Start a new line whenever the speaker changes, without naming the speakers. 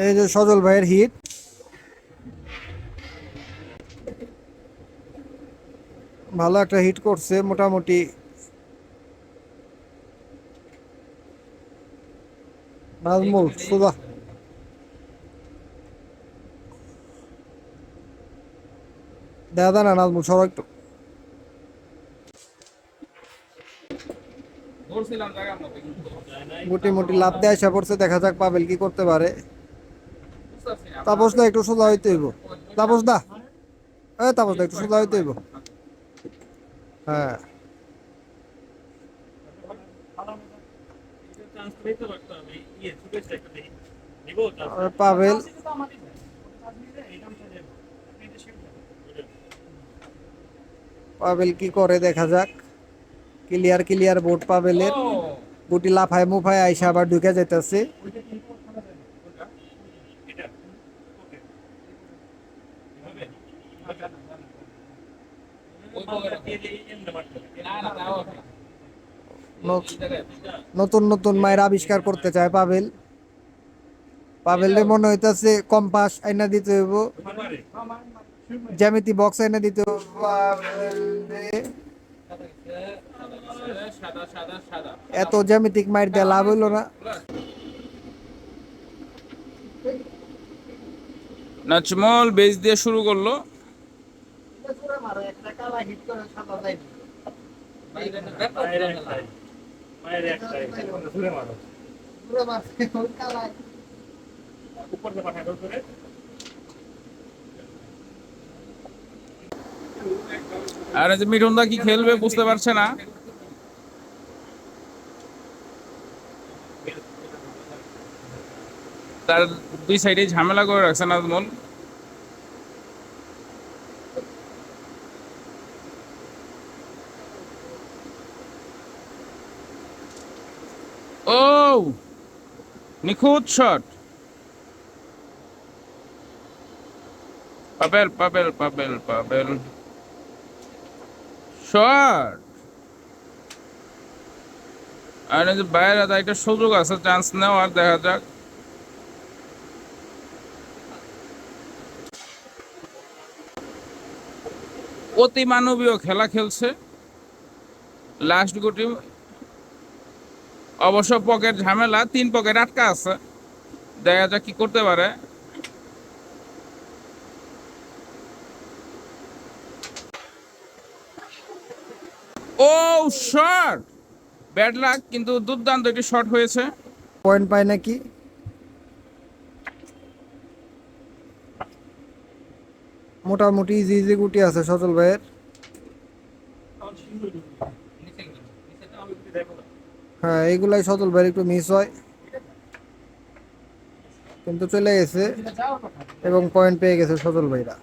এই যে সজল ভাইয়ের হিট ভালো একটা হিট করছে মোটামুটি। নাজমুল, সুদা। দাদা না নাজমুল সবাই একটু।
কিন্তু
মোটি লাভ দেয় আসা পড়ছে, দেখা যাক পাবেল কি করতে পারে। তাপস দা, একটু সোজা হইতে হইব। তাপস দা। এ, তাপস দা, একটু সোজা হইতে হইব। হ্যাঁ। আর পাবেল কি করে, দেখা যাক। ক্লিয়ার ক্লিয়ার বোর্ড পাবেলের গুটি লাফায়, মুফায় আইসা আবার ঢুকে যাইতেছে
ওই পকেটে না না তাও হবে না। এই জায়গায়
নতুন নতুন মায়ের আবিষ্কার করতে চায় পাবেল পাবেল মনে হইতাছে কম্পাস আইনা দিতে হইব, জ্যামিতি বক্স আইনা দিতে এত জ্যামিতিক মায়ের দেওয়া লাভ হইল না।
নাচমল বেজ দিয়ে শুরু করল। আর যে মিঠুনদা কি খেলবে বুঝতে পারছে না। তার দুই সাইডে ঝামেলা করে রাখছে নাজমল। ও নিখুঁত শট। পাবেল পাবেল পাবেল পাবেল। শট! আর যে বাইরে তো একটা সুযোগ আছে চান্স নেওয়ার, দেখা যাক। অতি মানবীয় খেলা খেলছে। লাস্ট গুটি অবশ্য পকেট ঝামেলা তিন পকেট আটকা আছে। দেখা যাক কি করতে পারে। ও শট ব্যাড লাক কিন্তু দুর্দান্ত একটি শট হয়েছে।
পয়েন্ট পায় নাকি? মোটামুটি ইজি ইজি গুটি আছে সজল ভাইয়ের। হ্যাঁ এইগুলাই সচল ভাইয়ের একটু মিস হয়। কিন্তু চলে গেছে এবং পয়েন্ট পেয়ে গেছে সচল ভাইরা।